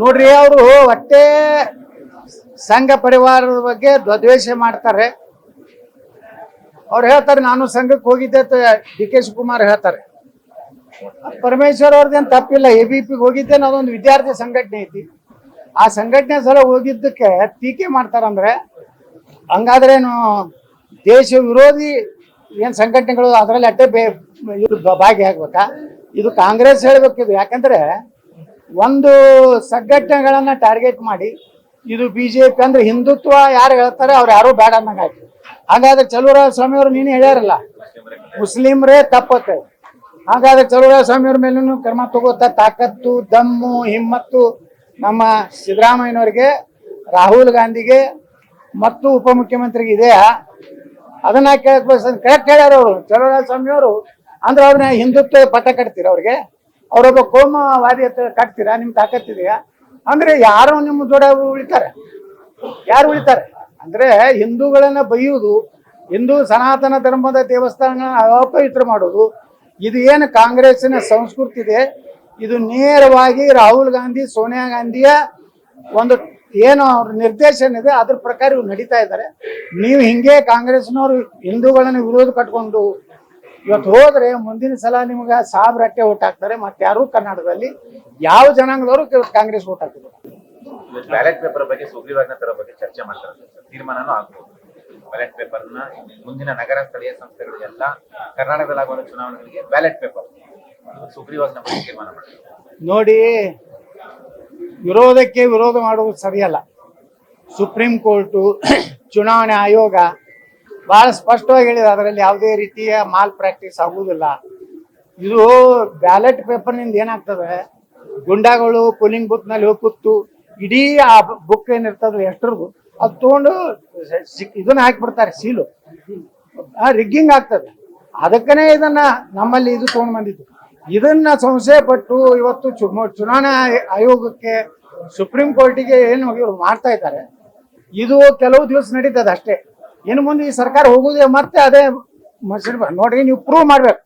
ನೋಡ್ರಿ ಅವರು ಒಟ್ಟೆ ಸಂಘ ಪರಿವಾರದ ಬಗ್ಗೆ ದ್ವೇಷ ಮಾಡ್ತಾರೆ. ಅವ್ರು ಹೇಳ್ತಾರೆ, ನಾನು ಸಂಘಕ್ಕೆ ಹೋಗಿದ್ದೆ ಅಂತ ಡಿ ಕೆ ಶಿವಕುಮಾರ್ ಹೇಳ್ತಾರೆ. ಪರಮೇಶ್ವರ್ ಅವ್ರದ್ದೇನು ತಪ್ಪಿಲ್ಲ, ಎ ಬಿ ಪಿಗೆ ಹೋಗಿದ್ದೆ ಅದೊಂದು ವಿದ್ಯಾರ್ಥಿ ಸಂಘಟನೆ ಐತಿ. ಆ ಸಂಘಟನೆ ಸಲ ಹೋಗಿದ್ದಕ್ಕೆ ಟೀಕೆ ಮಾಡ್ತಾರಂದ್ರೆ, ಹಂಗಾದ್ರೇನು ದೇಶ ವಿರೋಧಿ ಏನು ಸಂಘಟನೆಗಳು ಅದರಲ್ಲಿ ಅಡ್ಡೆ ಬೇ ಭಾಗಿಯಾಗ್ಬೇಕಾ? ಇದು ಕಾಂಗ್ರೆಸ್ ಹೇಳ್ಬೇಕಿದು. ಯಾಕಂದ್ರೆ ಒಂದು ಸಂಘಟನೆಗಳನ್ನ ಟಾರ್ಗೆಟ್ ಮಾಡಿ, ಇದು ಬಿಜೆಪಿ ಅಂದ್ರೆ ಹಿಂದುತ್ವ ಯಾರು ಹೇಳ್ತಾರೆ ಅವ್ರು ಯಾರು ಬೇಡ ಅನ್ನಂಗ್ ಆಯ್ತು. ಹಾಗಾದ್ರೆ ಚಲುವರಾಯ ಸ್ವಾಮಿ ಅವ್ರು ನೀನು ಹೇಳ್ಯಾರಲ್ಲ, ಮುಸ್ಲಿಮ್ರೇ ತಪ್ಪತ್ತೆ. ಹಾಗಾದ್ರೆ ಚಲುವರಾಯ ಸ್ವಾಮಿ ಅವ್ರ ಮೇಲೂ ಕ್ರಮ ತಗೋತ, ತಾಕತ್ತು, ದಮ್ಮು, ಹಿಮ್ಮತ್ತು ನಮ್ಮ ಸಿದ್ದರಾಮಯ್ಯನವರಿಗೆ, ರಾಹುಲ್ ಗಾಂಧಿಗೆ, ಮತ್ತು ಉಪಮುಖ್ಯಮಂತ್ರಿಗೆ ಇದೆಯಾ? ಅದನ್ನ ಕೇಳಕ್ ಕರೆಕ್ಟ್ ಹೇಳ್ಯಾರ ಅವರು ಚಲುವರಾಯ ಸ್ವಾಮಿ ಅವರು ಅಂದ್ರೆ ಅವ್ರನ್ನ ಹಿಂದುತ್ವ ಪಟ್ಟ ಕಟ್ತೀರ ಅವ್ರಿಗೆ? ಅವರೊಬ್ಬ ಕೋಮವಾದಿ ಹತ್ರ ಕಟ್ತೀರಾ? ನಿಮ್ ತಾಕತ್ತಿದೆಯಾ? ಅಂದ್ರೆ ಯಾರು ನಿಮ್ಮ ಜೋಡ ಉಳಿತಾರೆ. ಯಾರು ಉಳಿತಾರೆ? ಅಂದ್ರೆ ಹಿಂದೂಗಳನ್ನ ಬೈಯುವುದು, ಹಿಂದೂ ಸನಾತನ ಧರ್ಮದ ದೇವಸ್ಥಾನಗಳನ್ನ ಅಪವಿತ್ರ ಮಾಡೋದು ಇದು ಏನು ಕಾಂಗ್ರೆಸ್ಸಿನ ಸಂಸ್ಕೃತಿ ಇದೆ? ಇದು ನೇರವಾಗಿ ರಾಹುಲ್ ಗಾಂಧಿ, ಸೋನಿಯಾ ಗಾಂಧಿಯ ಒಂದು ಏನು ಅವ್ರ ನಿರ್ದೇಶನ ಇದೆ, ಅದ್ರ ಪ್ರಕಾರ ಇವ್ರು ನಡೀತಾ ಇದ್ದಾರೆ. ನೀವು ಹಿಂಗೆ ಕಾಂಗ್ರೆಸ್ನವರು ಹಿಂದೂಗಳನ್ನ ವಿರೋಧ ಕಟ್ಕೊಂಡು ಇವತ್ತು ಹೋದ್ರೆ ಮುಂದಿನ ಸಲ ನಿಮ್ಗೆ ಅಟ್ಟೆ ಓಟ್ ಹಾಕ್ತಾರೆ ಮತ್ತೆ ಯಾರು ಕರ್ನಾಟಕದಲ್ಲಿ ಯಾವ ಜನಾಂಗದವರು ಕಾಂಗ್ರೆಸ್ ಓಟ್ ಹಾಕಿದ್ರು? ಬ್ಯಾಲೆಟ್ ಪೇಪರ್ ಬಗ್ಗೆ ಸುಗ್ರೀವಾಜ್ಞೆ ತರ ಬಗ್ಗೆ ಚರ್ಚೆ ಮಾಡ್ತಾರೆ. ತೀರ್ಮಾನನೂ ಆಗ್ಬೋದು. ಬ್ಯಾಲೆಟ್ ಪೇಪರ್ನ ಮುಂದಿನ ನಗರ ಸ್ಥಳೀಯ ಸಂಸ್ಥೆಗಳಿಗೆಲ್ಲ ಕರ್ನಾಟಕದಲ್ಲಿ ಆಗುವ ಚುನಾವಣೆಗಳಿಗೆ ಬ್ಯಾಲೆಟ್ ಪೇಪರ್ ಸುಗ್ರೀವಾಜ್ಞೆ ಬಗ್ಗೆ ತೀರ್ಮಾನ ಮಾಡ್ತಾರೆ. ನೋಡಿ ವಿರೋಧಕ್ಕೆ ವಿರೋಧ ಮಾಡುವುದು ಸರಿಯಲ್ಲ. ಸುಪ್ರೀಂ ಕೋರ್ಟು ಚುನಾವಣೆ ಆಯೋಗ ಬಹಳ ಸ್ಪಷ್ಟವಾಗಿ ಹೇಳಿದೆ ಅದರಲ್ಲಿ ಯಾವುದೇ ರೀತಿಯ ಮಾಲ್ ಪ್ರಾಕ್ಟೀಸ್ ಆಗುವುದಿಲ್ಲ. ಇದು ಬ್ಯಾಲೆಟ್ ಪೇಪರ್ನಿಂದ ಏನಾಗ್ತದೆ? ಗುಂಡಾಗಳು ಪೋಲಿಂಗ್ ಬೂತ್ನಲ್ಲಿ ಹೋಗಿ ಕೂತು ಇಡೀ ಆ ಬುಕ್ ಏನಿರ್ತದೆ ಎಷ್ಟರದು ಅದು ತಗೊಂಡು ಇದನ್ನ ಹಾಕಿಬಿಡ್ತಾರೆ, ಸೀಲು. ರಿಗ್ಗಿಂಗ್ ಆಗ್ತದೆ. ಅದಕ್ಕನೇ ಇದನ್ನ ನಮ್ಮಲ್ಲಿ ಇದು ತಗೊಂಡು ಬಂದಿದ್ದು. ಇದನ್ನ ಸಂಶಯ ಪಟ್ಟು ಇವತ್ತು ಚುನಾವಣಾ ಆಯ- ಆಯೋಗಕ್ಕೆ ಸುಪ್ರೀಂ ಕೋರ್ಟಿಗೆ ಏನು ಮಾಡ್ತಾ ಇದ್ದಾರೆ, ಇದು ಕೆಲವು ದಿವಸ ನಡೀತದೆ ಅಷ್ಟೇ. ಇನ್ನು ಮುಂದೆ ಈ ಸರ್ಕಾರ ಹೋಗುದೇ ಮತ್ತೆ ಅದೇ ಮಷಿನ್ ನೋಡಿ ನೀವು ಪ್ರೂವ್ ಮಾಡ್ಬೇಕು.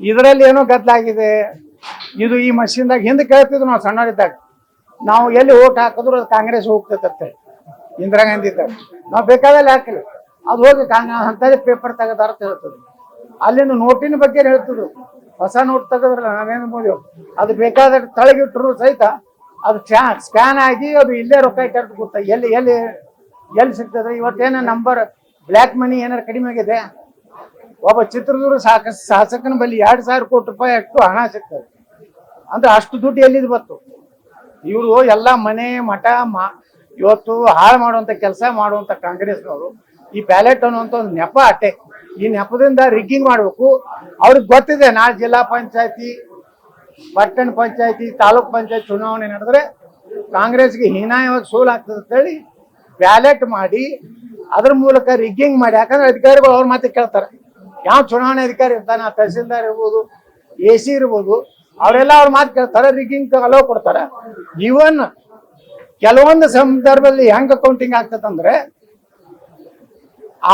ಇದರಲ್ಲಿ ಏನೋ ಗದ್ದಲಾಗಿದೆ. ಇದು ಈ ಮಷಿನ್ದಾಗ ಹಿಂದೆ ಕೇಳ್ತಿದ್ರು ನಾವು ಸಣ್ಣವರಿದ್ದಾಗ. ನಾವು ಎಲ್ಲಿ ಓಟ್ ಹಾಕಿದ್ರು ಅದು ಕಾಂಗ್ರೆಸ್ ಹೋಗ್ತೈತೆ ಇಂದಿರಾ ಗಾಂಧಿ ಇದ್ದಾಗ. ನಾವು ಬೇಕಾದಲ್ಲಿ ಹಾಕಿಲ್ಲ. ಅದು ಹೋಗಿ ಕಾಂಗ್ರೆಸ್ ಹೇಳಿ ಪೇಪರ್ ತೆಗೆದಾರ ಹೇಳ್ತದೆ. ಅಲ್ಲಿಂದ ನೋಟಿನ ಬಗ್ಗೆ ಹೇಳ್ತಿದ್ರು. ಹೊಸ ನೋಟ್ ತೆಗೆದ್ರಲ್ಲ ನಾವೇನು ಮೋದಿ. ಅದು ಬೇಕಾದ ತಳಗಿಟ್ರು ಸಹಿತ ಅದು ಸ್ಕ್ಯಾನ್ ಆಗಿ ಅದು ಇಲ್ಲೇ ರೊಕ್ಕ ಇಟ್ಟು ಗೊತ್ತ? ಎಲ್ಲಿ ಎಲ್ಲಿ ಎಲ್ಲಿ ಸಿಗ್ತದೆ? ಇವತ್ತೇನ ನಂಬರ್ ಬ್ಲ್ಯಾಕ್ ಮನಿ ಏನಾರು ಕಡಿಮೆ ಆಗಿದೆ? ಒಬ್ಬ ಚಿತ್ರದುರ್ಗ ಸಾಕ, ಶಾಸಕನ ಬಳಿ ಎರಡು ಸಾವಿರ ಕೋಟಿ ರೂಪಾಯಿ ಅಷ್ಟು ಹಣ ಸಿಗ್ತದೆ. ಅಂದ್ರೆ ಅಷ್ಟು ದುಡ್ಡು ಎಲ್ಲಿದ್ ಬಂತು? ಇವರು ಎಲ್ಲ ಮನೆ, ಮಠ, ಮಾ, ಇವತ್ತು ಹಾಳು ಮಾಡುವಂಥ ಕೆಲಸ ಮಾಡುವಂತ ಕಾಂಗ್ರೆಸ್ನವರು, ಈ ಬ್ಯಾಲೆಟ್ ಅನ್ನುವಂಥ ಒಂದು ನೆಪ ಅಟ್ಟೆ. ಈ ನೆಪದಿಂದ ರಿಗ್ಗಿಂಗ್ ಮಾಡಬೇಕು. ಅವ್ರಿಗೆ ಗೊತ್ತಿದೆ, ನಾಳೆ ಜಿಲ್ಲಾ ಪಂಚಾಯತಿ, ಪಟ್ಟಣ ಪಂಚಾಯತಿ, ತಾಲೂಕ್ ಪಂಚಾಯತ್ ಚುನಾವಣೆ ನಡೆದ್ರೆ ಕಾಂಗ್ರೆಸ್ಗೆ ಹೀನಾಯವಾಗಿ ಸೋಲಾಗ್ತದೆ ಅಂತೇಳಿ ಬ್ಯಾಲೆಟ್ ಮಾಡಿ ಅದ್ರ ಮೂಲಕ ರಿಗ್ಗಿಂಗ್ ಮಾಡಿ. ಯಾಕಂದ್ರೆ ಅಧಿಕಾರಿಗಳು ಅವ್ರ ಮಾತು ಕೇಳ್ತಾರೆ. ಯಾವ ಚುನಾವಣೆ ಅಧಿಕಾರಿ ಇರ್ತಾನೆ, ಆ ತಹಸೀಲ್ದಾರ್ ಇರ್ಬೋದು, ಎ ಸಿ ಇರ್ಬೋದು, ಅವರೆಲ್ಲ ಅವ್ರ ಮಾತು ಕೇಳ್ತಾರೆ ರಿಗ್ಗಿಂಗ್ ಅಲೋ ಕೊಡ್ತಾರೆ. ಈವನ್ ಕೆಲವೊಂದು ಸಂದರ್ಭದಲ್ಲಿ ಹೆಂಗ ಕೌಂಟಿಂಗ್ ಆಗ್ತದಂದ್ರೆ,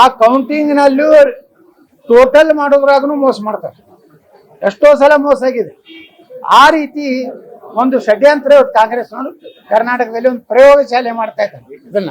ಆ ಕೌಂಟಿಂಗ್ ನಲ್ಲೂ ಟೋಟಲ್ ಮಾಡೋದ್ರಾಗೂ ಮೋಸ ಮಾಡ್ತಾರೆ. ಎಷ್ಟೋ ಸಲ ಮೋಸ ಆಗಿದೆ. ಆ ರೀತಿ ಒಂದು ಷಡ್ಯಂತ್ರ ಕಾಂಗ್ರೆಸ್ ಕಾಂಗ್ರೆಸ್ನವರು ಕರ್ನಾಟಕದಲ್ಲಿ ಒಂದು ಪ್ರಯೋಗಶಾಲೆ ಮಾಡ್ತಾ ಇದ್ದಾರೆ ಇದನ್ನ.